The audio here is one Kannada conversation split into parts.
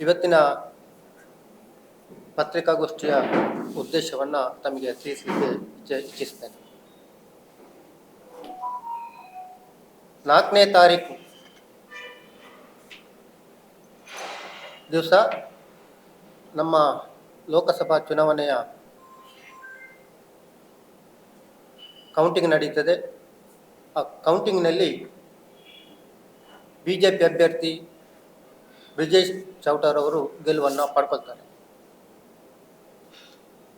ಇವತ್ತಿನ ಪತ್ರಿಕಾಗೋಷ್ಠಿಯ ಉದ್ದೇಶವನ್ನು ತಮಗೆ ತಿಳಿಸಲಿಕ್ಕೆ ಇಚ್ಛೆ- ಇಚ್ಛಿಸ್ತೇನೆ. ನಾಲ್ಕನೇ ತಾರೀಕು. ದಿವಸ ನಮ್ಮ ಲೋಕಸಭಾ ಚುನಾವಣೆಯ ಕೌಂಟಿಂಗ್ ನಡೀತದೆ. ಆ ಕೌಂಟಿಂಗ್ನಲ್ಲಿ ಬಿ ಜೆ ಪಿ ಅಭ್ಯರ್ಥಿ ಬ್ರಿಜೇಶ್ ಚೌಟರ್ ಅವರು ಗೆಲುವನ್ನು ಪಡ್ಕೊಳ್ತಾರೆ.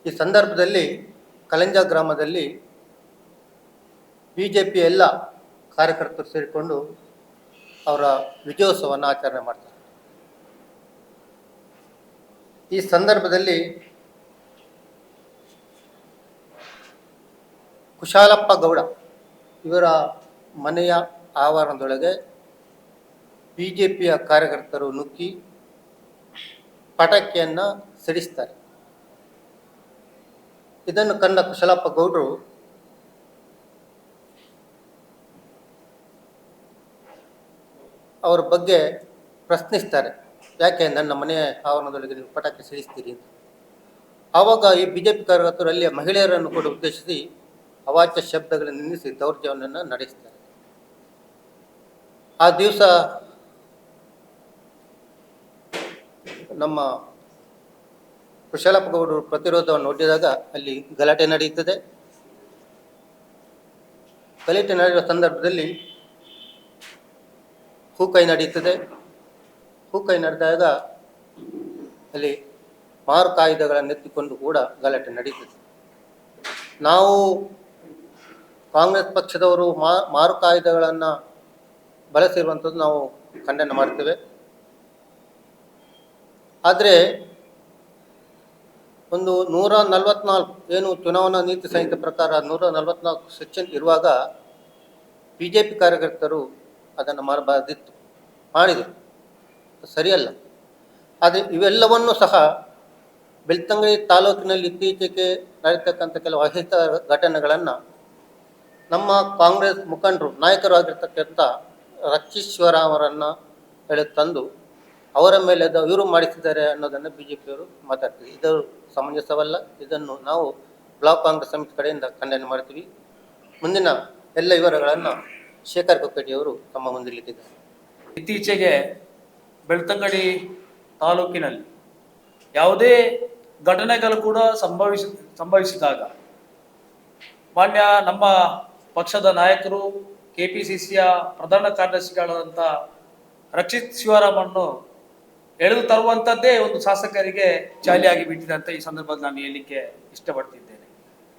ಈ ಸಂದರ್ಭದಲ್ಲಿ ಕಲಂಜ ಗ್ರಾಮದಲ್ಲಿ ಬಿ ಜೆ ಪಿ ಎಲ್ಲ ಕಾರ್ಯಕರ್ತರು ಸೇರಿಕೊಂಡು ಅವರ ವಿಜಯೋತ್ಸವವನ್ನು ಆಚರಣೆ ಮಾಡ್ತಾರೆ. ಈ ಸಂದರ್ಭದಲ್ಲಿ ಕುಶಾಲಪ್ಪ ಗೌಡ ಇವರ ಮನೆಯ ಆವರಣದೊಳಗೆ ಬಿ ಜೆ ಪಿಯ ಕಾರ್ಯಕರ್ತರು ನುಗ್ಗಿ ಪಟಾಕಿಯನ್ನು ಸಿಡಿಸ್ತಾರೆ. ಇದನ್ನು ಕಂಡ ಕುಶಲಪ್ಪ ಗೌಡರು, ಅವರ ಬಗ್ಗೆ ಪ್ರಶ್ನಿಸ್ತಾರೆ. ಯಾಕೆ ನನ್ನ ಮನೆಯ ಆವರಣದೊಳಗೆ ನೀವು ಪಟಾಕಿ ಸಿಡಿಸ್ತೀರಿ ಅಂತ ಆವಾಗ ಈ ಬಿಜೆಪಿ ಕಾರ್ಯಕರ್ತರು ಅಲ್ಲಿಯ ಮಹಿಳೆಯರನ್ನು ಕೂಡ ಉದ್ದೇಶಿಸಿ ಅವಾಚ್ಯ ಶಬ್ದಗಳನ್ನು ನಿಲ್ಲಿಸಿ ದೌರ್ಜನ್ಯವನ್ನು ನಡೆಸ್ತಾರೆ. ಆ ದಿವಸ ನಮ್ಮ ಕುಶಲಪ್ಪಗೌಡರು ಪ್ರತಿರೋಧವನ್ನು ಒಡ್ಡಿದಾಗ ಅಲ್ಲಿ ಗಲಾಟೆ ನಡೆಯುತ್ತದೆ. ಗಲಾಟೆ ನಡೆಯುವ ಸಂದರ್ಭದಲ್ಲಿ ಹೂಕೈ ನಡೆಯುತ್ತದೆ. ಹೂಕೈ ನಡೆದಾಗ ಅಲ್ಲಿ ಮಾರು ಕಾಯ್ದೆಗಳನ್ನು ಎತ್ತಿಕೊಂಡು ಕೂಡ ಗಲಾಟೆ ನಡೆಯುತ್ತದೆ. ನಾವು ಕಾಂಗ್ರೆಸ್ ಪಕ್ಷದವರು ಮಾರು ಕಾಯ್ದೆಗಳನ್ನು ಬಳಸಿರುವಂಥದ್ದು ನಾವು ಖಂಡನೆ ಮಾಡ್ತೇವೆ. ಆದರೆ ಒಂದು ನೂರ ನಲವತ್ನಾಲ್ಕು ಏನು ಚುನಾವಣಾ ನೀತಿ ಸಂಹಿತೆ ಪ್ರಕಾರ ನೂರ ನಲವತ್ನಾಲ್ಕು ಸೆಕ್ಷನ್ ಇರುವಾಗ ಬಿ ಜೆ ಪಿ ಕಾರ್ಯಕರ್ತರು ಅದನ್ನು ಮಾಡಬಾರ್ದಿತ್ತು ಮಾಡಿದರು. ಸರಿಯಲ್ಲ. ಆದರೆ ಇವೆಲ್ಲವನ್ನು ಸಹ ಬೆಳ್ತಂಗಡಿ ತಾಲೂಕಿನಲ್ಲಿ ಇತ್ತೀಚೆಗೆ ನಡೀತಕ್ಕಂಥ ಕೆಲವು ಅಹಿತ ಘಟನೆಗಳನ್ನು ನಮ್ಮ ಕಾಂಗ್ರೆಸ್ ಮುಖಂಡರು, ನಾಯಕರು ಆಗಿರ್ತಕ್ಕಂಥ ರಕ್ಷೀಶ್ವರ ಅವರನ್ನು ಎಳೆದು ತಂದು ಅವರ ಮೇಲೆ ಇವರು ಮಾಡಿಸಿದ್ದಾರೆ ಅನ್ನೋದನ್ನು ಬಿ ಜೆ ಪಿಯವರು ಮಾತಾಡ್ತೀವಿ. ಇದು ಸಮಂಜಸವಲ್ಲ. ಇದನ್ನು ನಾವು ಬ್ಲಾಕ್ ಕಾಂಗ್ರೆಸ್ ಸಮಿತಿ ಕಡೆಯಿಂದ ಖಂಡನೆ ಮಾಡ್ತೀವಿ. ಮುಂದಿನ ಎಲ್ಲ ವಿವರಗಳನ್ನು ಶೇಖರ್ ಕೊಕ್ಕಟಿಯವರು ತಮ್ಮ ಮುಂದಿಲ್ಲಿಟ್ಟಿದ್ದಾರೆ ಇತ್ತೀಚೆಗೆ ಬೆಳ್ತಂಗಡಿ ತಾಲೂಕಿನಲ್ಲಿ ಯಾವುದೇ ಘಟನೆಗಳು ಕೂಡ ಸಂಭವಿಸಿ, ಸಂಭವಿಸಿದಾಗ ಮಾನ್ಯ ನಮ್ಮ ಪಕ್ಷದ ನಾಯಕರು ಕೆ ಪಿ ಸಿ ಸಿಯ ಪ್ರಧಾನ ಕಾರ್ಯದರ್ಶಿಗಳಾದಂಥ ರಕ್ಷಿತ್ ಶಿವರಾಮನ್ನು ಎಳೆದು ತರುವಂಥದ್ದೇ ಒಂದು ಶಾಸಕರಿಗೆ ಚಾಲಿಯಾಗಿ ಬಿಟ್ಟಿದೆ ಅಂತ ಈ ಸಂದರ್ಭದಲ್ಲಿ ನಾನು ಹೇಳಲಿಕ್ಕೆ ಇಷ್ಟಪಡ್ತಿದ್ದೇನೆ.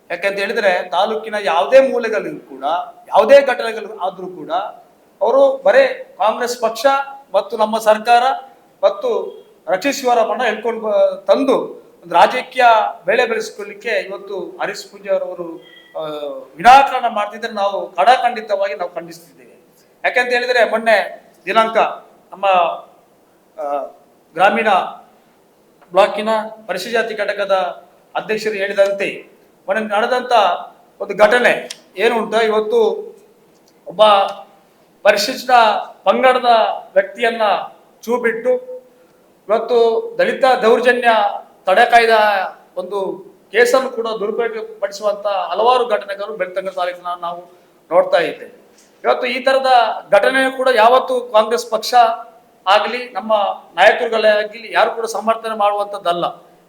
ಯಾಕಂತ ಹೇಳಿದ್ರೆ ತಾಲೂಕಿನ ಯಾವುದೇ ಮೂಲೆಗಳಿಗೂ ಕೂಡ, ಯಾವುದೇ ಘಟನೆಗಳು ಆದರೂ ಕೂಡ ಅವರು ಬರೇ ಕಾಂಗ್ರೆಸ್ ಪಕ್ಷ ಮತ್ತು ನಮ್ಮ ಸರ್ಕಾರ ಮತ್ತು ರಕ್ಷಿಸುವರ ಮನ ಹೇಳ್ಕೊಂಡು ತಂದು ಒಂದು ರಾಜಕೀಯ ಬೆಳೆ ಬೆಳೆಸಿಕೊಳ್ಳಿಕ್ಕೆ ಇವತ್ತು ಹರೀಶ್ ಪೂಜಾರವರು ವಿನಾಕಾರಣ ಮಾಡ್ತಿದ್ರೆ ನಾವು ಕಡಾಖಂಡಿತವಾಗಿ ನಾವು ಖಂಡಿಸ್ತಿದ್ದೇವೆ. ಯಾಕಂತ ಹೇಳಿದ್ರೆ ಮೊನ್ನೆ ದಿನಾಂಕ ನಮ್ಮ ಗ್ರಾಮೀಣ ಬ್ಲಾಕಿನ ಪರಿಶಿಜಾತಿ ಘಟಕದ ಅಧ್ಯಕ್ಷರು ಹೇಳಿದಂತೆ ಮೊನ್ನೆ ನಡೆದಂಥ ಒಂದು ಘಟನೆ ಏನು ಉಂಟು ಇವತ್ತು ಒಬ್ಬ ಪರಿಶಿಷ್ಟ ಪಂಗಡದ ವ್ಯಕ್ತಿಯನ್ನ ಚೂ ಬಿಟ್ಟು ಇವತ್ತು ದಲಿತ ದೌರ್ಜನ್ಯ ತಡೆ ಕಾಯ್ದ ಒಂದು ಕೇಸನ್ನು ಕೂಡ ದುರುಪಯೋಗ ದುರುಪಯೋಗಪಡಿಸುವಂತ ಹಲವಾರು ಘಟನೆಗಳು ಬೆಳ್ತಂಗ ತಾಲೂಕಿನ ನಾವು ನೋಡ್ತಾ ಇದ್ದೇವೆ. ಇವತ್ತು ಈ ತರದ ಘಟನೆ ಕೂಡ ಯಾವತ್ತು ಕಾಂಗ್ರೆಸ್ ಪಕ್ಷ ಆಗಲಿ ನಮ್ಮ ನಾಯಕರುಗಳೇ ಆಗಲಿ ಯಾರು ಕೂಡ ಸಮರ್ಥನೆ ಮಾಡುವಂಥದ್ದಲ್ಲ.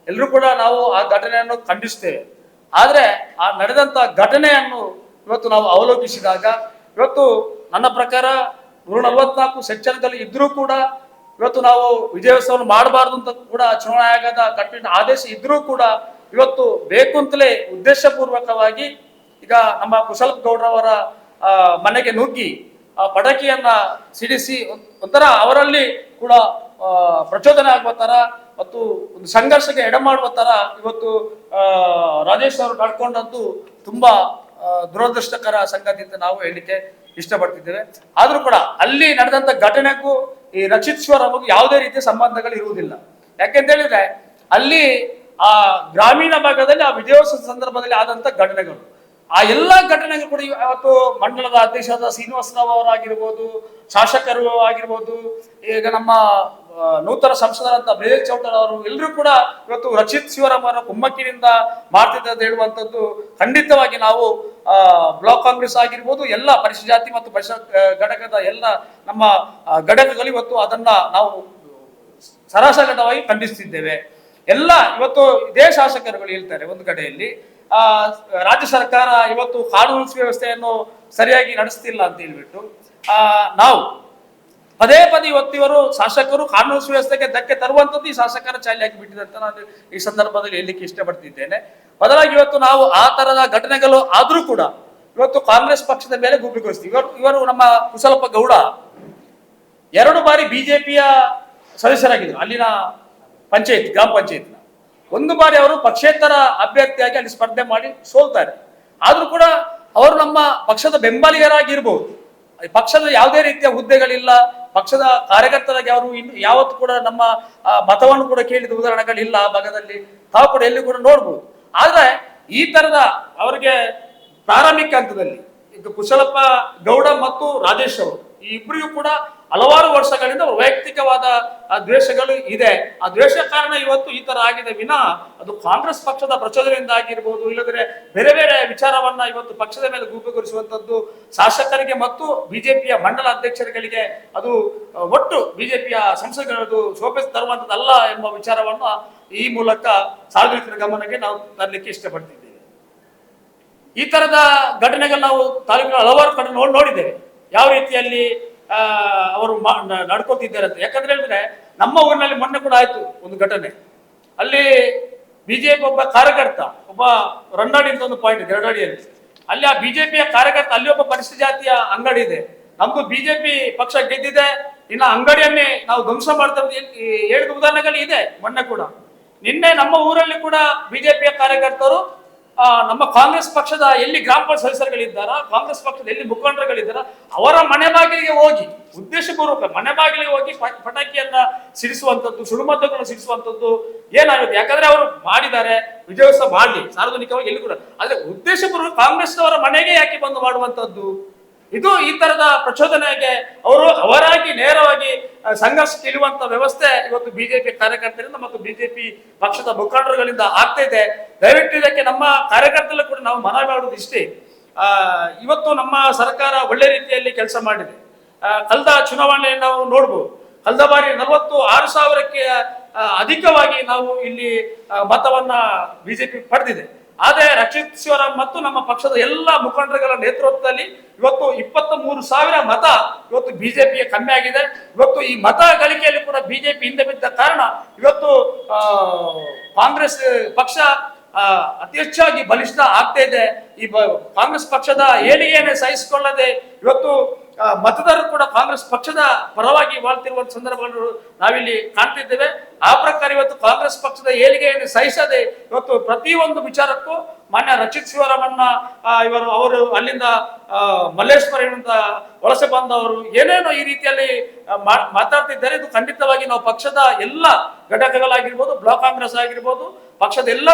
ಎಲ್ಲರೂ ಕೂಡ ನಾವು ಆ ಘಟನೆಯನ್ನು ಖಂಡಿಸ್ತೇವೆ. ಆದರೆ ಆ ನಡೆದಂಥ ಘಟನೆಯನ್ನು ಇವತ್ತು ನಾವು ಅವಲೋಕಿಸಿದಾಗ ಇವತ್ತು ನನ್ನ ಪ್ರಕಾರ ನೂರ ನಲವತ್ನಾಲ್ಕು ಸೆಕ್ಷನ್ಗಳು ಇದ್ರೂ ಕೂಡ ಇವತ್ತು ನಾವು ವಿಜಯೋತ್ಸವವನ್ನು ಮಾಡಬಾರ್ದು ಅಂತ ಕೂಡ ಚುನಾವಣಾ ಆಯೋಗದ ಕಠಿಣ ಆದೇಶ ಇದ್ರೂ ಕೂಡ ಇವತ್ತು ಬೇಕು ಅಂತಲೇ ಉದ್ದೇಶಪೂರ್ವಕವಾಗಿ ಈಗ ನಮ್ಮ ಕುಶಲ್ ಗೌಡ್ರವರ ಮನೆಗೆ ನುಗ್ಗಿ ಆ ಪಟಾಕಿಯನ್ನ ಸಿಡಿಸಿ ಒಂಥರ ಅವರಲ್ಲಿ ಕೂಡ ಪ್ರಚೋದನೆ ಆಗುವ ತರ ಮತ್ತು ಒಂದು ಸಂಘರ್ಷಕ್ಕೆ ಎಡೆ ಮಾಡುವ ತರ ಇವತ್ತು ರಾಜೇಶ್ ಅವರು ನಡ್ಕೊಂಡದ್ದು ತುಂಬಾ ದುರದೃಷ್ಟಕರ ಸಂಗತಿ ಅಂತ ನಾವು ಹೇಳಲಿಕ್ಕೆ ಇಷ್ಟಪಡ್ತಿದ್ದೇವೆ. ಆದ್ರೂ ಕೂಡ ಅಲ್ಲಿ ನಡೆದಂತ ಘಟನೆಗೂ ಈ ರಕ್ಷಿತ್ ಶಿವರಾಮಗೂ ಯಾವುದೇ ರೀತಿಯ ಸಂಬಂಧಗಳು ಇರುವುದಿಲ್ಲ. ಯಾಕೆಂತ ಹೇಳಿದ್ರೆ ಅಲ್ಲಿ ಆ ಗ್ರಾಮೀಣ ಭಾಗದಲ್ಲಿ, ಆ ವಿಜಯೋತ್ಸವ ಸಂದರ್ಭದಲ್ಲಿ ಆದಂತ ಘಟನೆಗಳು. ಆ ಎಲ್ಲ ಘಟನೆಗಳು ಕೂಡ ಇವತ್ತು ಮಂಡಲದ ಅಧ್ಯಕ್ಷರಾದ ಶ್ರೀನಿವಾಸರಾವ್ ಅವರಾಗಿರ್ಬೋದು ಶಾಸಕರು ಆಗಿರ್ಬೋದು ಈಗ ನಮ್ಮ ನೂತನ ಸಂಸದರಂತ ಬ್ರಿಜೇಶ್ ಚೌಟರ್ ಅವರು ಎಲ್ಲರೂ ಕೂಡ ಇವತ್ತು ರಚಿತ್ ಶಿವರಾಮ್ ಅವರ ಕುಮ್ಮಕ್ಕಿನಿಂದ ಮಾಡ್ತಿದ್ದ ಹೇಳುವಂಥದ್ದು ಖಂಡಿತವಾಗಿ ನಾವು ಬ್ಲಾಕ್ ಕಾಂಗ್ರೆಸ್ ಆಗಿರ್ಬೋದು ಎಲ್ಲ ಪರಿಶಿಷ್ಟ ಜಾತಿ ಮತ್ತು ಪರಿಶಿಷ್ಟ ಆ, ಘಟಕದ ಎಲ್ಲ ನಮ್ಮ ಘಟಕಗಳು ಇವತ್ತು ಅದನ್ನ ನಾವು ಸರಾಸಗಟವಾಗಿ ಖಂಡಿಸ್ತಿದ್ದೇವೆ. ಎಲ್ಲ ಇವತ್ತು ಇದೇ ಶಾಸಕರುಗಳು ಹೇಳ್ತಾರೆ ಒಂದು ಕಡೆಯಲ್ಲಿ ರಾಜ್ಯ ಸರ್ಕಾರ ಇವತ್ತು ಕಾನೂನು ವ್ಯವಸ್ಥೆಯನ್ನು ಸರಿಯಾಗಿ ನಡೆಸ್ತಿಲ್ಲ ಅಂತ ಹೇಳ್ಬಿಟ್ಟು, ಆ, ನಾವು ಪದೇ ಪದೇ ಇವತ್ತಿವರು ಶಾಸಕರು ಕಾನೂನು ವ್ಯವಸ್ಥೆಗೆ ಧಕ್ಕೆ ತರುವಂಥದ್ದು ಈ ಶಾಸಕರ ಚಾಲಿಯಾಗಿ ಬಿಟ್ಟಿದೆ ಅಂತ ನಾನು ಈ ಸಂದರ್ಭದಲ್ಲಿ ಹೇಳಲಿಕ್ಕೆ ಇಷ್ಟಪಡ್ತಿದ್ದೇನೆ. ಬದಲಾಗಿ ಇವತ್ತು ನಾವು ಆ ತರದ ಘಟನೆಗಳು ಆದರೂ ಕೂಡ ಇವತ್ತು ಕಾಂಗ್ರೆಸ್ ಪಕ್ಷದ ಮೇಲೆ ಗುಬ್ಬಿಗೊಳಿಸ್ತೀವಿ ಇವರು ಇವರು ನಮ್ಮ ಕುಶಲಪ್ಪ ಗೌಡ ಎರಡು ಬಾರಿ ಬಿಜೆಪಿಯ ಸದಸ್ಯರಾಗಿದ್ದರು ಅಲ್ಲಿನ ಪಂಚಾಯತ್, ಗ್ರಾಮ ಪಂಚಾಯತ್ನ ಒಂದು ಬಾರಿ ಅವರು ಪಕ್ಷೇತರ ಅಭ್ಯರ್ಥಿಯಾಗಿ ಅಲ್ಲಿ ಸ್ಪರ್ಧೆ ಮಾಡಿ ಸೋಲ್ತಾರೆ. ಆದರೂ ಕೂಡ ಅವರು ನಮ್ಮ ಪಕ್ಷದ ಬೆಂಬಲಿಗರಾಗಿರ್ಬೋದು. ಪಕ್ಷದ ಯಾವುದೇ ರೀತಿಯ ಹುದ್ದೆಗಳಿಲ್ಲ, ಪಕ್ಷದ ಕಾರ್ಯಕರ್ತರಾಗಿ ಅವರು ಇನ್ನು ಯಾವತ್ತು ಕೂಡ ನಮ್ಮ ಮತವನ್ನು ಕೂಡ ಕೇಳಿದ ಉದಾಹರಣೆಗಳಿಲ್ಲ ಆ ಭಾಗದಲ್ಲಿ. ತಾವು ಕೂಡ ಎಲ್ಲಿ ಕೂಡ ನೋಡ್ಬೋದು. ಆದರೆ ಈ ತರದ ಅವರಿಗೆ ಪ್ರಾರಂಭಿಕ ಹಂತದಲ್ಲಿ ಈಗ ಕುಶಲಪ್ಪ ಗೌಡ ಮತ್ತು ರಾಜೇಶ್ ಅವರು ಈ ಇಬ್ಬರಿಗೂ ಕೂಡ ಹಲವಾರು ವರ್ಷಗಳಿಂದ ವೈಯಕ್ತಿಕವಾದ ದ್ವೇಷಗಳು ಇದೆ. ಆ ದ್ವೇಷ ಕಾರಣ ಇವತ್ತು ಈ ತರ ಆಗಿದೆ. ವಿನ, ಅದು ಕಾಂಗ್ರೆಸ್ ಪಕ್ಷದ ಪ್ರಚೋದನೆಯಿಂದ ಆಗಿರ್ಬೋದು ಇಲ್ಲದ್ರೆ ಬೇರೆ ಬೇರೆ ವಿಚಾರವನ್ನ ಇವತ್ತು ಪಕ್ಷದ ಮೇಲೆ ಗುಂಪುಗೊಳಿಸುವಂತದ್ದು ಶಾಸಕರಿಗೆ ಮತ್ತು ಬಿಜೆಪಿಯ ಮಂಡಲ ಅಧ್ಯಕ್ಷರುಗಳಿಗೆ ಅದು ಒಟ್ಟು ಬಿಜೆಪಿಯ ಸಂಸದಗಳದು ಶೋಭೆ ತರುವಂತದ್ದಲ್ಲ ಎಂಬ ವಿಚಾರವನ್ನ ಈ ಮೂಲಕ ಸಾರ್ವಜನಿಕರ ಗಮನಕ್ಕೆ ನಾವು ತರಲಿಕ್ಕೆ ಇಷ್ಟಪಡ್ತಿದ್ದೇವೆ. ಈ ತರದ ಘಟನೆಗಳು ನಾವು ತಾಲೂಕಿನ ಹಲವಾರು ಕಡೆ ನೋಡಿ ನೋಡಿದ್ದೇವೆ. ಯಾವ ರೀತಿಯಲ್ಲಿ ಅವರು ನಡ್ಕೋತಿದ್ದಾರೆ ಅಂತ. ಯಾಕಂದ್ರೆ ಹೇಳಿದ್ರೆ, ನಮ್ಮ ಊರಿನಲ್ಲಿ ಮೊನ್ನೆ ಕೂಡ ಆಯ್ತು ಒಂದು ಘಟನೆ. ಅಲ್ಲಿ ಬಿಜೆಪಿ ಒಬ್ಬ ಕಾರ್ಯಕರ್ತ, ಒಬ್ಬ ರನ್ನಾಡಿ ಅಂತ ಒಂದು ಪಾಯಿಂಟ್ ಎರಡಡಿಯಲ್ಲಿ ಅಲ್ಲಿ ಆ ಬಿಜೆಪಿಯ ಕಾರ್ಯಕರ್ತ, ಅಲ್ಲಿ ಒಬ್ಬ ಪರಿಶಿಷ್ಟ ಜಾತಿಯ ಅಂಗಡಿ ಇದೆ. ನಮ್ದು ಬಿಜೆಪಿ ಪಕ್ಷ ಗೆದ್ದಿದೆ, ಇನ್ನು ಅಂಗಡಿಯನ್ನೇ ನಾವು ಧ್ವಂಸ ಮಾಡ್ತಾ ಹೇಳಿದ ಉದಾಹರಣೆಗಳು ಇದೆ, ಮೊನ್ನೆ ಕೂಡ. ನಿನ್ನೆ ನಮ್ಮ ಊರಲ್ಲಿ ಕೂಡ ಬಿಜೆಪಿಯ ಕಾರ್ಯಕರ್ತರು ನಮ್ಮ ಕಾಂಗ್ರೆಸ್ ಪಕ್ಷದ ಎಲ್ಲಿ ಗ್ರಾಮ ಪಂಚಾಯತ್ ಸದಸ್ಯರುಗಳಿದ್ದಾರ, ಕಾಂಗ್ರೆಸ್ ಪಕ್ಷದ ಎಲ್ಲಿ ಮುಖಂಡರುಗಳಿದ್ದಾರ, ಅವರ ಮನೆ ಬಾಗಿಲಿಗೆ ಹೋಗಿ, ಉದ್ದೇಶಪೂರ್ವಕ ಮನೆ ಬಾಗಿಲಿಗೆ ಹೋಗಿ ಪಟಾಕಿಯನ್ನ ಸಿಡಿಸುವಂತದ್ದು ಸುಳುಮದ್ದುಗಳನ್ನು ಸಿಡಿಸುವಂತದ್ದು ಏನಾಗುತ್ತೆ? ಯಾಕಂದ್ರೆ ಅವರು ಮಾಡಿದ್ದಾರೆ, ವಿಜಯೋತ್ಸವ ಮಾಡಲಿ, ಸಾರ್ವಜನಿಕವಾಗಿ ಎಲ್ಲಿ ಕೂಡ. ಆದ್ರೆ ಉದ್ದೇಶಪೂರ್ವಕ ಕಾಂಗ್ರೆಸ್ನವರ ಮನೆಗೆ ಯಾಕೆ ಬಂದು ಮಾಡುವಂತದ್ದು ಇದು ಈ ತರದ ಪ್ರಚೋದನೆಗೆ ಅವರು ಅವರಾಗಿ ನೇರವಾಗಿ ಸಂಘರ್ಷಕ್ಕೆ ಇಳುವಂತ ವ್ಯವಸ್ಥೆ ಇವತ್ತು ಬಿಜೆಪಿ ಕಾರ್ಯಕರ್ತರಿಂದ ಮತ್ತು ಬಿಜೆಪಿ ಪಕ್ಷದ ಮುಖಂಡರುಗಳಿಂದ ಆಗ್ತಾ ಇದೆ. ದಯವಿಟ್ಟು ಇದಕ್ಕೆ ನಮ್ಮ ಕಾರ್ಯಕರ್ತರಲ್ಲೂ ಕೂಡ ನಾವು ಮನವಿ ಮಾಡುವುದು ಇಷ್ಟೇ. ಇವತ್ತು ನಮ್ಮ ಸರ್ಕಾರ ಒಳ್ಳೆ ರೀತಿಯಲ್ಲಿ ಕೆಲಸ ಮಾಡಿದೆ. ಕಳೆದ ಚುನಾವಣೆಯನ್ನು ನಾವು ನೋಡ್ಬೋದು. ಕಳೆದ ಬಾರಿ ನಲವತ್ತು ಆರು ಸಾವಿರಕ್ಕೆ ಅಧಿಕವಾಗಿ ನಾವು ಇಲ್ಲಿ ಮತವನ್ನ ಬಿಜೆಪಿ ಪಡೆದಿದೆ. ಆದ್ರೆ ರಕ್ಷಿತ್ ಶಿವರಾಮ್ ಮತ್ತು ನಮ್ಮ ಪಕ್ಷದ ಎಲ್ಲ ಮುಖಂಡರುಗಳ ನೇತೃತ್ವದಲ್ಲಿ ಇವತ್ತು ಇಪ್ಪತ್ತ ಮೂರು ಸಾವಿರ ಮತ ಇವತ್ತು ಬಿಜೆಪಿಗೆ ಕಮ್ಮಿ ಆಗಿದೆ. ಇವತ್ತು ಈ ಮತ ಗಳಿಕೆಯಲ್ಲಿ ಕೂಡ ಬಿಜೆಪಿ ಹಿಂದೆ ಬಿದ್ದ ಕಾರಣ ಇವತ್ತು ಕಾಂಗ್ರೆಸ್ ಪಕ್ಷ ಅತಿ ಹೆಚ್ಚಾಗಿ ಬಲಿಷ್ಠ ಆಗ್ತಾ ಇದೆ. ಈ ಕಾಂಗ್ರೆಸ್ ಪಕ್ಷದ ಏಳಿಗೆಯನ್ನೇ ಸಹಿಸಿಕೊಳ್ಳದೆ ಇವತ್ತು ಮತದಾರರು ಕೂಡ ಕಾಂಗ್ರೆಸ್ ಪಕ್ಷದ ಪರವಾಗಿ ವಾಳ್ತಿರುವ ಸಂದರ್ಭಗಳನ್ನು ನಾವಿಲ್ಲಿ ಕಾಣ್ತಿದ್ದೇವೆ. ಆ ಪ್ರಕಾರ ಇವತ್ತು ಕಾಂಗ್ರೆಸ್ ಪಕ್ಷದ ಏಳಿಗೆಯನ್ನು ಸಹಿಸದೆ ಇವತ್ತು ಪ್ರತಿಯೊಂದು ವಿಚಾರಕ್ಕೂ ಮಾನ್ಯ ರಚಿತ್ ಶಿವರಾಮಣ್ಣ ಇವರು ಅವರು ಅಲ್ಲಿಂದ ಮಲ್ಲೇಶ್ವರ ಮಲ್ಲೇಶ್ವರದಿಂದ ವಲಸೆ ಬಂದವರು ಏನೇನೋ ಈ ರೀತಿಯಲ್ಲಿ ಮಾತಾಡ್ತಿದ್ದಾರೆ. ಇದು ಖಂಡಿತವಾಗಿ ನಾವು ಪಕ್ಷದ ಎಲ್ಲ ಘಟಕಗಳಾಗಿರ್ಬೋದು, ಬ್ಲಾಕ್ ಕಾಂಗ್ರೆಸ್ ಆಗಿರ್ಬೋದು ಪಕ್ಷದ ಎಲ್ಲ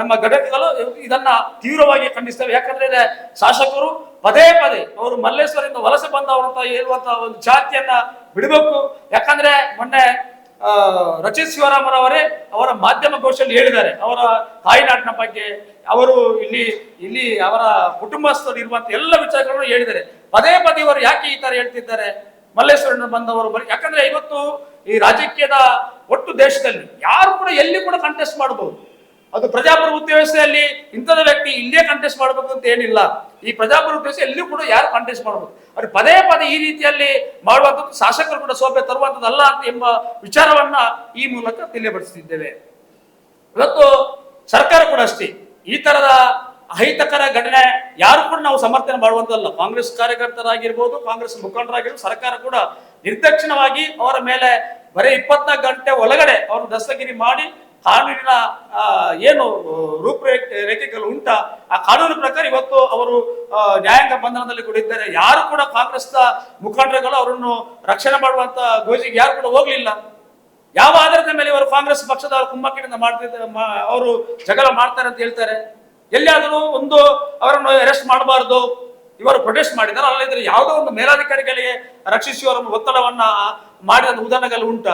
ನಮ್ಮ ಘಟಕಗಳು ಇದನ್ನ ತೀವ್ರವಾಗಿ ಖಂಡಿಸ್ತವೆ. ಯಾಕಂದ್ರೆ ಶಾಸಕರು ಪದೇ ಪದೇ ಅವರು ಮಲ್ಲೇಶ್ವರಿಂದ ವಲಸೆ ಬಂದವರು ಅಂತ ಹೇಳುವಂತ ಒಂದು ಜಾತಿಯನ್ನ ಬಿಡಬೇಕು. ಯಾಕಂದ್ರೆ ಮೊನ್ನೆ ರಚಿತ್ ಶಿವರಾಮರವರೇ ಅವರ ಮಾಧ್ಯಮ ಗೋಷ್ಠಿಯಲ್ಲಿ ಹೇಳಿದ್ದಾರೆ. ಅವರ ತಾಯಿನಾಡಿನ ಬಗ್ಗೆ ಅವರು ಇಲ್ಲಿ ಇಲ್ಲಿ ಅವರ ಕುಟುಂಬಸ್ಥರು ಇರುವಂತ ಎಲ್ಲ ವಿಚಾರಗಳನ್ನು ಹೇಳಿದ್ದಾರೆ. ಪದೇ ಪದೇ ಇವರು ಯಾಕೆ ಈ ತರ ಹೇಳ್ತಿದ್ದಾರೆ? ಮಲ್ಲೇಶ್ವರನ ಬಂದವರು ಬರೀ ಯಾಕಂದ್ರೆ ಇವತ್ತು ಈ ರಾಜಕೀಯದ ಒಟ್ಟು ದೇಶದಲ್ಲಿ ಯಾರು ಕೂಡ ಎಲ್ಲಿ ಕೂಡ ಕಂಟೆಸ್ಟ್ ಮಾಡಬಹುದು ಅದು ಪ್ರಜಾಪ್ರಭುತ್ವ ವ್ಯವಸ್ಥೆಯಲ್ಲಿ ಇಂಥದ ವ್ಯಕ್ತಿ ಇಲ್ಲೇ ಕಂಟೆಸ್ಟ್ ಮಾಡಬೇಕು ಅಂತ ಏನಿಲ್ಲ. ಈ ಪ್ರಜಾಪ್ರಭುತ್ವ ವ್ಯವಸ್ಥೆ ಎಲ್ಲಿಯೂ ಕೂಡ ಯಾರು ಕಂಟೆಸ್ಟ್ ಮಾಡಬಹುದು ಅವ್ರು ಪದೇ ಪದೇ ಈ ರೀತಿಯಲ್ಲಿ ಮಾಡುವಂಥದ್ದು ಶಾಸಕರು ಕೂಡ ಸೋಭೆ ತರುವಂಥದ್ದಲ್ಲ ಅಂತ ಎಂಬ ವಿಚಾರವನ್ನ ಈ ಮೂಲಕ ತಿಳಿಯಪಡಿಸುತ್ತಿದ್ದೇವೆ ಇವತ್ತು ಸರ್ಕಾರ ಕೂಡ ಅಷ್ಟೇ. ಈ ತರದ ಅಹಿತಕರ ಘಟನೆ ಯಾರು ಕೂಡ ನಾವು ಸಮರ್ಥನೆ ಮಾಡುವಂತಲ್ಲ ಕಾಂಗ್ರೆಸ್ ಕಾರ್ಯಕರ್ತರಾಗಿರ್ಬೋದು, ಕಾಂಗ್ರೆಸ್ ಮುಖಂಡರಾಗಿರ್ಬೋದು, ಸರ್ಕಾರ ಕೂಡ ನಿರ್ದಕ್ಷಿಣವಾಗಿ ಅವರ ಮೇಲೆ ಬರೀ ಇಪ್ಪತ್ನಾಲ್ಕು ಗಂಟೆ ಒಳಗಡೆ ಅವರು ದಸ್ತಗಿರಿ ಮಾಡಿ ಕಾನೂನಿನ ಏನು, ರೂಪರೇಖೆ, ರೇಖೆಗಳು ಉಂಟ, ಆ ಕಾನೂನು ಪ್ರಕಾರ ಇವತ್ತು ಅವರು ನ್ಯಾಯಾಂಗ ಬಂಧನದಲ್ಲಿ ಕೂಡ ಇದ್ದಾರೆ. ಯಾರು ಕೂಡ ಕಾಂಗ್ರೆಸ್ನ ಮುಖಂಡರುಗಳು ಅವರನ್ನು ರಕ್ಷಣೆ ಮಾಡುವಂತ ಗೋಜಿಗೆ ಯಾರು ಕೂಡ ಹೋಗ್ಲಿಲ್ಲ. ಯಾವ ಆಧಾರದ ಮೇಲೆ ಇವರು ಕಾಂಗ್ರೆಸ್ ಪಕ್ಷದ ಕುಮ್ಮಕ್ಕಿನಿಂದ ಮಾಡ್ತಿದ್ದಾರೆ ಅವರು ಜಗಳ ಮಾಡ್ತಾರೆ ಅಂತ ಹೇಳ್ತಾರೆ? ಎಲ್ಲಿಯಾದರೂ ಒಂದು ಅವರನ್ನು ಅರೆಸ್ಟ್ ಮಾಡಬಾರ್ದು. ಇವರು ಪ್ರೊಟೆಸ್ಟ್ ಮಾಡಿದ್ದಾರೆ. ಅಲ್ಲದಿದ್ರೆ ಯಾವುದೋ ಒಂದು ಮೇಲಾಧಿಕಾರಿಗಳಿಗೆ ರಕ್ಷಿಸುವ ಒತ್ತಡವನ್ನ ಮಾಡಿದ ಉದಾಹರಣೆಗಳು ಉಂಟ.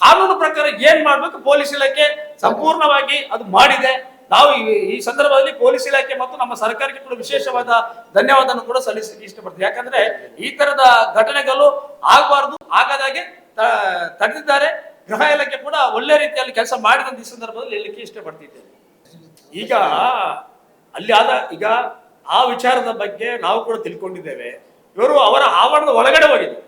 ಕಾನೂನು ಪ್ರಕಾರ ಏನ್ ಮಾಡ್ಬೇಕು? ಪೊಲೀಸ್ ಇಲಾಖೆ ಸಂಪೂರ್ಣವಾಗಿ ಅದು ಮಾಡಿದೆ. ನಾವು ಈ- ಸಂದರ್ಭದಲ್ಲಿ ಪೊಲೀಸ್ ಇಲಾಖೆ ಮತ್ತು ನಮ್ಮ ಸರ್ಕಾರಕ್ಕೆ ಕೂಡ ವಿಶೇಷವಾದ ಧನ್ಯವಾದವನ್ನು ಕೂಡ ಸಲ್ಲಿಸಲಿಕ್ಕೆ ಇಷ್ಟಪಡ್ತೀವಿ ಯಾಕಂದ್ರೆ ಈ ತರದ ಘಟನೆಗಳು ಆಗಬಾರ್ದು. ಆಗದಾಗೆ ತಡೆದಿದ್ದಾರೆ. ಗೃಹ ಇಲಾಖೆ ಕೂಡ ಒಳ್ಳೆ ರೀತಿಯಲ್ಲಿ ಕೆಲಸ ಮಾಡಿದಂತ ಈ ಸಂದರ್ಭದಲ್ಲಿ ಹೇಳಲಿಕ್ಕೆ ಇಷ್ಟಪಡ್ತಿದ್ದೇನೆ. ಈಗ ಅಲ್ಲಿ ಆದ ಈಗ ಆ ವಿಚಾರದ ಬಗ್ಗೆ ನಾವು ಕೂಡ ತಿಳ್ಕೊಂಡಿದ್ದೇವೆ. ಇವರು ಅವರ ಆವರಣದ ಒಳಗಡೆ ಹೋಗಿದ್ರು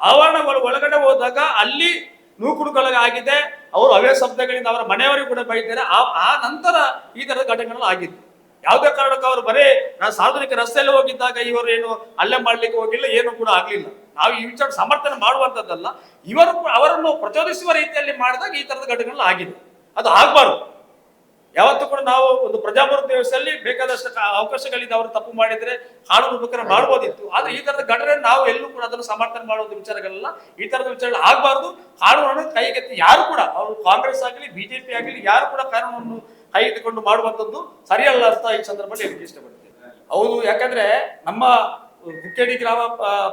ಆವರಣ ಒಳ- ಒಳಗಡೆ ಹೋದಾಗ ಅಲ್ಲಿ ನೂಕುನುಕಳಗ ಆಗಿದೆ. ಅವರು ಅವೇ ಶಬ್ದಗಳಿಂದ ಅವರ ಮನೆಯವರಿಗೆ ಕೂಡ ಬೈತಾರೆ ಆ ನಂತರ ಈ ತರದ ಘಟನೆಗಳು ಆಗಿದ್ದು. ಯಾವುದೇ ಕಾರಣಕ್ಕೂ ಅವರು ಬರೇ ನಾ- ಸಾರ್ವಜನಿಕ ರಸ್ತೆಯಲ್ಲಿ ಹೋಗಿದ್ದಾಗ ಇವರು ಏನು ಅಲ್ಲೇ ಮಾಡ್ಲಿಕ್ಕೆ ಹೋಗಿಲ್ಲ, ಏನು ಕೂಡ ಆಗ್ಲಿಲ್ಲ. ನಾವು ಈ ವಿಚಾರ ಸಮರ್ಥನೆ ಮಾಡುವಂಥದ್ದಲ್ಲ. ಇವರು ಅವರನ್ನು ಪ್ರಚೋದಿಸುವ ರೀತಿಯಲ್ಲಿ ಮಾಡಿದಾಗ ಈ ತರದ ಘಟನೆಗಳು ಆಗಿದೆ ಅದು ಆಗ್ಬಾರ್ದು. ಯಾವತ್ತೂ ಕೂಡ ನಾವು ಒಂದು ಪ್ರಜಾಪ್ರಭುತ್ವ ವ್ಯವಸ್ಥೆಯಲ್ಲಿ ಬೇಕಾದಷ್ಟು ಅವಕಾಶಗಳಿಂದ ಅವರು ತಪ್ಪು ಮಾಡಿದ್ರೆ ಕಾನೂನು ಉಪಕರಣ ಮಾಡಬಹುದಿತ್ತು ಆದ್ರೆ ಈ ತರದ ಘಟನೆ ನಾವು ಎಲ್ಲೂ ಕೂಡ ಅದನ್ನು ಸಮರ್ಥನೆ ಮಾಡುವಂತ ವಿಚಾರಗಳೆಲ್ಲ. ಈ ತರದ ವಿಚಾರಗಳು ಆಗಬಾರದು. ಕಾನೂನನ್ನು ಕೈಗೆತ್ತಿ ಯಾರು ಕೂಡ, ಅವರು ಕಾಂಗ್ರೆಸ್ ಆಗಲಿ, ಬಿಜೆಪಿ ಆಗಲಿ, ಯಾರು ಕೂಡ ಕಾನೂನನ್ನು ಕೈಗೆತ್ತಿಕೊಂಡು ಮಾಡುವಂತದ್ದು ಸರಿಯಲ್ಲ ಅಂತ ಈ ಸಂದರ್ಭದಲ್ಲಿ ಹೇಳಕ್ಕೆ ಇಷ್ಟಪಡ್ತೇನೆ. ಹೌದು, ಯಾಕಂದ್ರೆ ನಮ್ಮ ಕುಕ್ಕೇಡಿ ಗ್ರಾಮ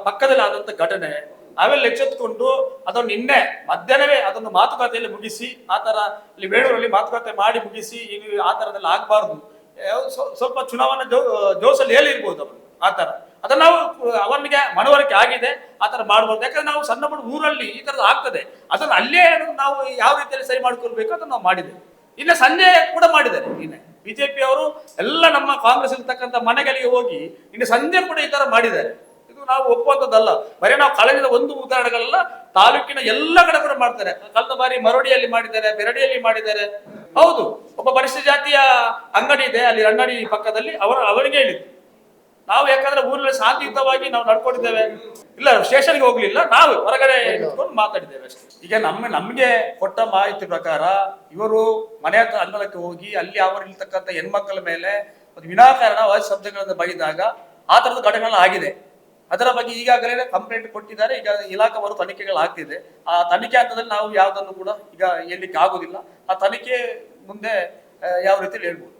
ಪಕ್ಕದಲ್ಲಿ ಆದಂತ ಘಟನೆ ನಾವೆಲ್ಲ ಎಚ್ಚೆತ್ಕೊಂಡು ಅದನ್ನು ನಿನ್ನೆ ಮಧ್ಯಾಹ್ನವೇ ಅದನ್ನು ಮಾತುಕತೆಯಲ್ಲಿ ಮುಗಿಸಿ, ಆ ತರ ಇಲ್ಲಿ ಬೇಡೂರಲ್ಲಿ ಮಾತುಕತೆ ಮಾಡಿ ಮುಗಿಸಿ ಇಲ್ಲಿ ಆ ತರದಲ್ಲಿ ಆಗಬಾರ್ದು. ಸ್ವಲ್ಪ ಚುನಾವಣಾ ಜೋ ಜೋಸಲ್ಲಿ ಹೇಳಿರ್ಬೋದು ಅವರು, ಆ ತರ ಅದನ್ನ ನಾವು, ಅವನಿಗೆ ಮನವರಿಕೆ ಆಗಿದೆ, ಆ ತರ ಮಾಡ್ಬೋದು. ಯಾಕಂದ್ರೆ ನಾವು ಸಣ್ಣ ಪುಟ್ಟ ಊರಲ್ಲಿ ಈ ತರದ್ದು ಆಗ್ತದೆ. ಅದನ್ನು ಅಲ್ಲೇ ನಾವು ಯಾವ ರೀತಿಯಲ್ಲಿ ಸರಿ ಮಾಡ್ಕೊಳ್ಬೇಕು ಅದನ್ನು ನಾವು ಮಾಡಿದ್ದೇವೆ. ಇನ್ನು ಸಂಜೆ ಕೂಡ ಮಾಡಿದ್ದಾರೆ ನಿನ್ನೆ ಬಿಜೆಪಿ ಅವರು ಎಲ್ಲ ನಮ್ಮ ಕಾಂಗ್ರೆಸ್ ಇರ್ತಕ್ಕಂಥ ಮನೆಗಳಿಗೆ ಹೋಗಿ ಇನ್ನು ಸಂಜೆ ಕೂಡ ಈ ತರ ಮಾಡಿದ್ದಾರೆ. ನಾವು ಒಪ್ಪುವಂಥದ್ದಲ್ಲ. ಬರೀ ನಾವು ಕಳೆದ ಒಂದು ಉದಾಹರಣೆಗಳೆಲ್ಲ, ತಾಲೂಕಿನ ಎಲ್ಲ ಕಡೆ ಕೂಡ ಮಾಡ್ತಾರೆ. ಕಳೆದ ಬಾರಿ ಮರಡಿಯಲ್ಲಿ ಮಾಡಿದ್ದಾರೆ, ಬೆರಡಿಯಲ್ಲಿ ಮಾಡಿದ್ದಾರೆ. ಹೌದು, ಒಬ್ಬ ಪರಿಶಿಷ್ಟ ಜಾತಿಯ ಅಂಗಡಿ ಇದೆ, ಅಲ್ಲಿ ಅಂಗಡಿ ಪಕ್ಕದಲ್ಲಿ, ಅವರು ಅವರಿಗೆ ಹೇಳಿದ್ದು. ನಾವು ಯಾಕಂದ್ರೆ ಊರಲ್ಲಿ ಶಾಂತಿಯುತವಾಗಿ ನಾವು ನಡ್ಕೊಂಡಿದ್ದೇವೆ. ಇಲ್ಲ, ಸ್ಟೇಷನ್ಗೆ ಹೋಗ್ಲಿಲ್ಲ, ನಾವು ಹೊರಗಡೆ ನಿಂತ್ಕೊಂಡು ಮಾತಾಡಿದ್ದೇವೆ ಅಷ್ಟೇ. ಈಗ ನಮ್ಮ ನಮಗೆ ಕೊಟ್ಟ ಮಾಹಿತಿ ಪ್ರಕಾರ, ಇವರು ಮನೆ ಹತ್ರ ಅಂಗಳಕ್ಕೆ ಹೋಗಿ, ಅಲ್ಲಿ ಅವರಿರ್ತಕ್ಕಂಥ ಹೆಣ್ಮಕ್ಕಳ ಮೇಲೆ ಒಂದು ವಿನಾಕಾರಣ ವಾಯು ಶಬ್ದಗಳನ್ನು ಬೈದಾಗ, ಆ ತರದ ಘಟನೆಗಳು ಆಗಿದೆ. ಅದರ ಬಗ್ಗೆ ಈಗಾಗಲೇ ಕಂಪ್ಲೇಂಟ್ ಕೊಟ್ಟಿದ್ದಾರೆ. ಈಗ ಇಲಾಖೆವರು ತನಿಖೆಗಳು ಆಗ್ತಿದೆ. ಆ ತನಿಖೆ ಹಂತದಲ್ಲಿ ನಾವು ಯಾವುದನ್ನು ಕೂಡ ಈಗ ಹೇಳಲಿಕ್ಕೆ ಆಗೋದಿಲ್ಲ. ಆ ತನಿಖೆ ಮುಂದೆ ಯಾವ ರೀತಿಯಲ್ಲಿ ಹೇಳ್ಬೋದು?